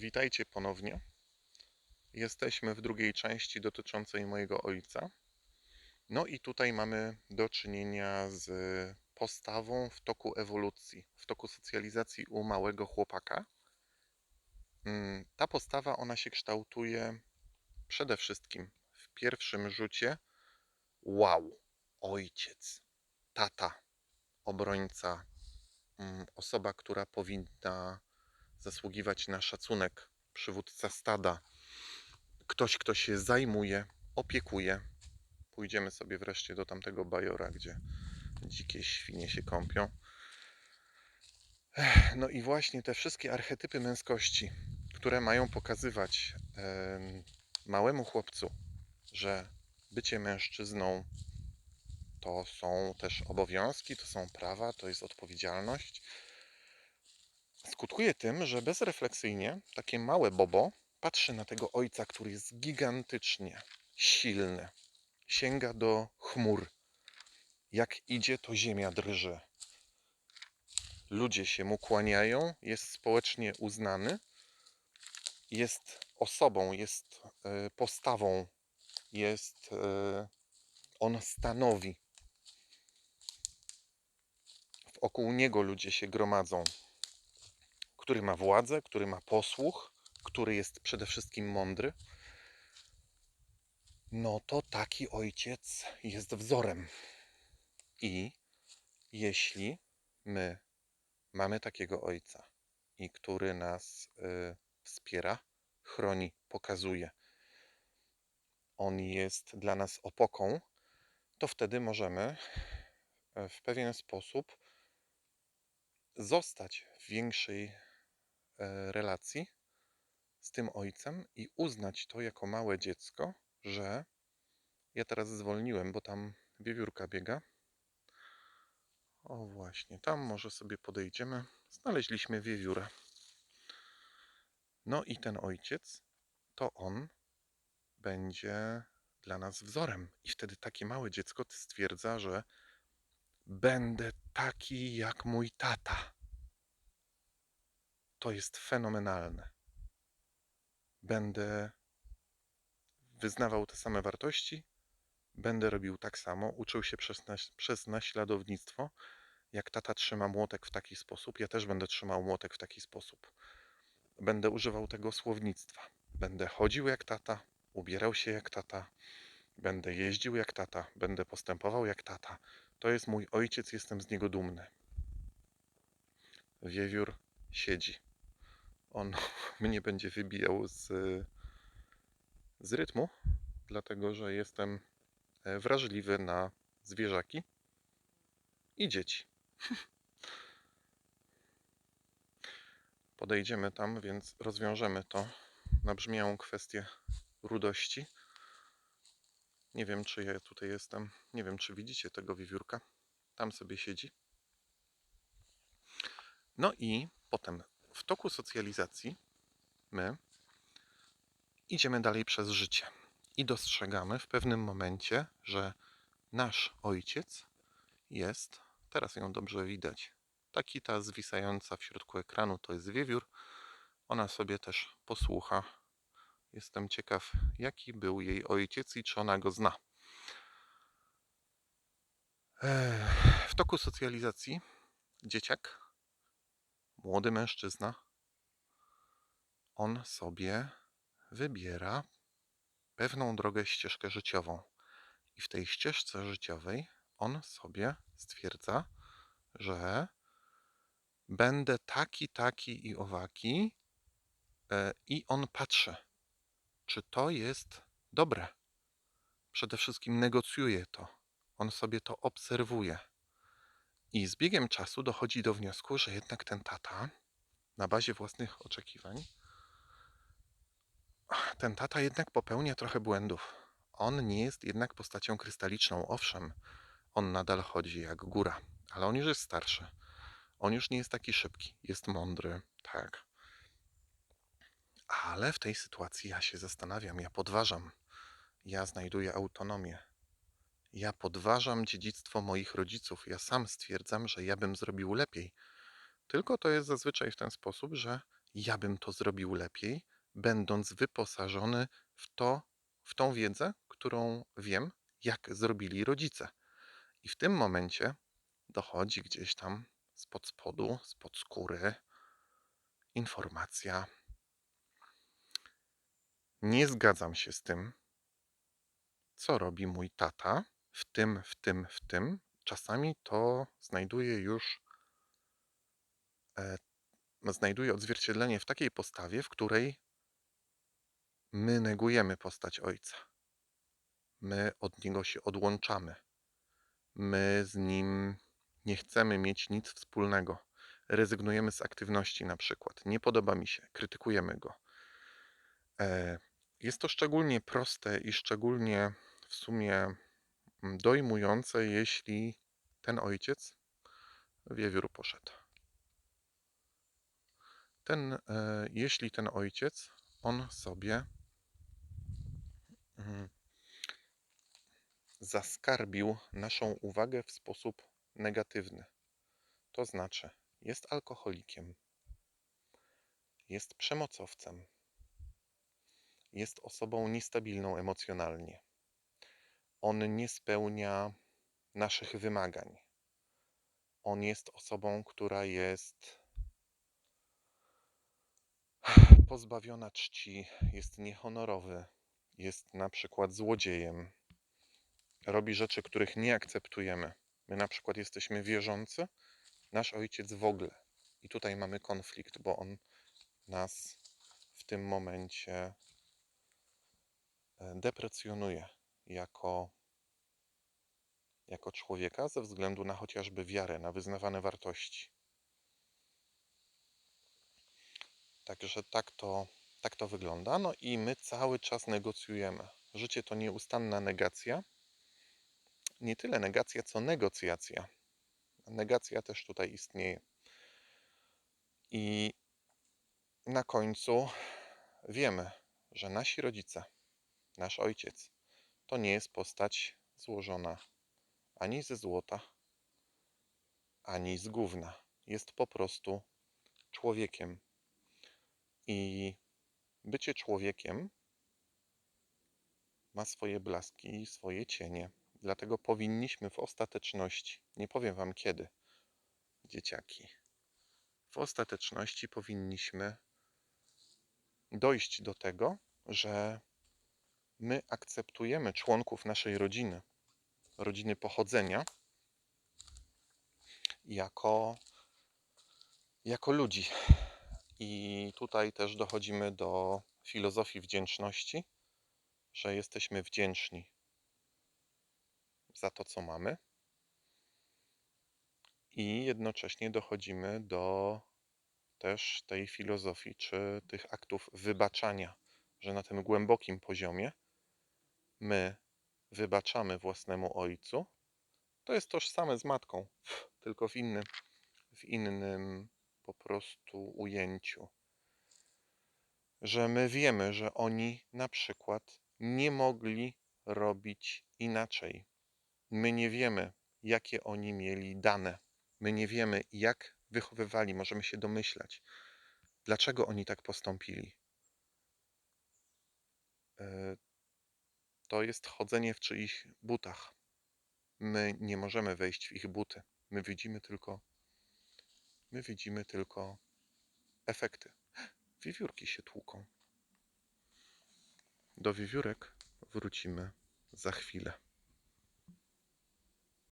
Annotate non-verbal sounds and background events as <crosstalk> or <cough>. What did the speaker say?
Witajcie ponownie. Jesteśmy w drugiej części dotyczącej mojego ojca. No i tutaj mamy do czynienia z postawą w toku ewolucji, w toku socjalizacji u małego chłopaka. Mm, Ta postawa ona się kształtuje przede wszystkim w pierwszym rzucie wow, ojciec, tata, obrońca, mm, osoba, która powinna zasługiwać na szacunek, przywódca stada, ktoś, kto się zajmuje, opiekuje. Pójdziemy sobie wreszcie do tamtego bajora, gdzie dzikie świnie się kąpią. No i właśnie te wszystkie archetypy męskości, które mają pokazywać em, małemu chłopcu, że bycie mężczyzną to są też obowiązki, to są prawa, to jest odpowiedzialność. Skutkuje tym, że bezrefleksyjnie takie małe bobo patrzy na tego ojca, który jest gigantycznie silny, sięga do chmur. Jak idzie, to ziemia drży. Ludzie się mu kłaniają, jest społecznie uznany, jest osobą, jest e, postawą, jest e, on stanowi. Wokół niego ludzie się gromadzą. Który ma władzę, który ma posłuch, który jest przede wszystkim mądry. No to taki ojciec jest wzorem. I jeśli my mamy takiego ojca, i który nas y, wspiera, chroni, pokazuje, on jest dla nas opoką, to wtedy możemy e, w pewien sposób zostać w większej relacji z tym ojcem i uznać to jako małe dziecko, że ja teraz zwolniłem, bo tam wiewiórka biega. O właśnie, tam może sobie podejdziemy. Znaleźliśmy wiewiórę. No i ten ojciec, to on będzie dla nas wzorem. I wtedy takie małe dziecko stwierdza, że będę taki jak mój tata. To jest fenomenalne. Będę wyznawał te same wartości, będę robił tak samo, uczył się przez, przez naśladownictwo. Jak tata trzyma młotek w taki sposób, ja też będę trzymał młotek w taki sposób. Będę używał tego słownictwa. Będę chodził jak tata, ubierał się jak tata, będę jeździł jak tata, będę postępował jak tata. To jest mój ojciec, jestem z niego dumny. Wiewiór siedzi. On <laughs> mnie będzie wybijał z, z rytmu, dlatego że jestem e, wrażliwy na zwierzaki i dzieci. <laughs> Podejdziemy tam, więc rozwiążemy to nabrzmiałą kwestię rudości. Nie wiem, czy ja tutaj jestem. Nie wiem, czy widzicie tego wiewiórka. Tam sobie siedzi. No i potem w toku socjalizacji my idziemy dalej przez życie i dostrzegamy w pewnym momencie, że nasz ojciec jest, teraz ją dobrze widać, taki ta zwisająca w środku ekranu to jest wiewiór. Ona sobie też posłucha. Jestem ciekaw, jaki był jej ojciec i czy ona go zna. W toku socjalizacji dzieciak, młody mężczyzna, on sobie wybiera pewną drogę, ścieżkę życiową. I w tej ścieżce życiowej on sobie stwierdza, że będę taki, taki i owaki, e, i on patrzy, czy to jest dobre. Przede wszystkim negocjuje to. On sobie to obserwuje. I z biegiem czasu dochodzi do wniosku, że jednak ten tata, na bazie własnych oczekiwań, ten tata jednak popełnia trochę błędów. On nie jest jednak postacią krystaliczną. Owszem, on nadal chodzi jak góra, ale on już jest starszy. On już nie jest taki szybki, jest mądry, tak. Ale w tej sytuacji ja się zastanawiam, ja podważam. Ja znajduję autonomię. Ja podważam dziedzictwo moich rodziców. Ja sam stwierdzam, że ja bym zrobił lepiej. Tylko to jest zazwyczaj w ten sposób, że ja bym to zrobił lepiej, będąc wyposażony w to, w tą wiedzę, którą wiem, jak zrobili rodzice. I w tym momencie dochodzi gdzieś tam spod spodu, spod skóry informacja. Nie zgadzam się z tym, co robi mój tata w tym, w tym, w tym. Czasami to znajduje już e, znajduje odzwierciedlenie w takiej postawie, w której my negujemy postać ojca. My od niego się odłączamy. My z nim nie chcemy mieć nic wspólnego. Rezygnujemy z aktywności, na przykład. Nie podoba mi się, krytykujemy go. E, Jest to szczególnie proste i szczególnie w sumie dojmujące, jeśli ten ojciec wiewiór poszedł. Ten, e, jeśli ten ojciec, on sobie mm, zaskarbił naszą uwagę w sposób negatywny. To znaczy, jest alkoholikiem, jest przemocowcem, jest osobą niestabilną emocjonalnie. On nie spełnia naszych wymagań. On jest osobą, która jest <sighs> pozbawiona czci, jest niehonorowy, jest na przykład złodziejem, robi rzeczy, których nie akceptujemy. My na przykład jesteśmy wierzący, nasz ojciec w ogóle. I tutaj mamy konflikt, bo on nas w tym momencie e, deprecjonuje jako, jako człowieka ze względu na chociażby wiarę, na wyznawane wartości. Także tak to, tak to wygląda. No i my cały czas negocjujemy. Życie to nieustanna negacja. Nie tyle negacja, co negocjacja. Negacja też tutaj istnieje. I na końcu wiemy, że nasi rodzice, nasz ojciec, to nie jest postać złożona ani ze złota, ani z gówna. Jest po prostu człowiekiem. I bycie człowiekiem ma swoje blaski i swoje cienie. Dlatego powinniśmy w ostateczności, nie powiem Wam kiedy, dzieciaki, w ostateczności powinniśmy dojść do tego, że my akceptujemy członków naszej rodziny, rodziny pochodzenia, jako, jako ludzi. I tutaj też dochodzimy do filozofii wdzięczności, że jesteśmy wdzięczni za to, co mamy. I jednocześnie dochodzimy do też tej filozofii, czy tych aktów wybaczania, że na tym głębokim poziomie my wybaczamy własnemu ojcu. To jest tożsame z matką, tylko w innym, w innym po prostu ujęciu. Że my wiemy, że oni na przykład nie mogli robić inaczej. My nie wiemy, jakie oni mieli dane. My nie wiemy, jak wychowywali, możemy się domyślać, dlaczego oni tak postąpili. To jest chodzenie w czyichś butach. My nie możemy wejść w ich buty. My widzimy tylko, my widzimy tylko efekty. Wiewiórki się tłuką. Do wiewiórek wrócimy za chwilę.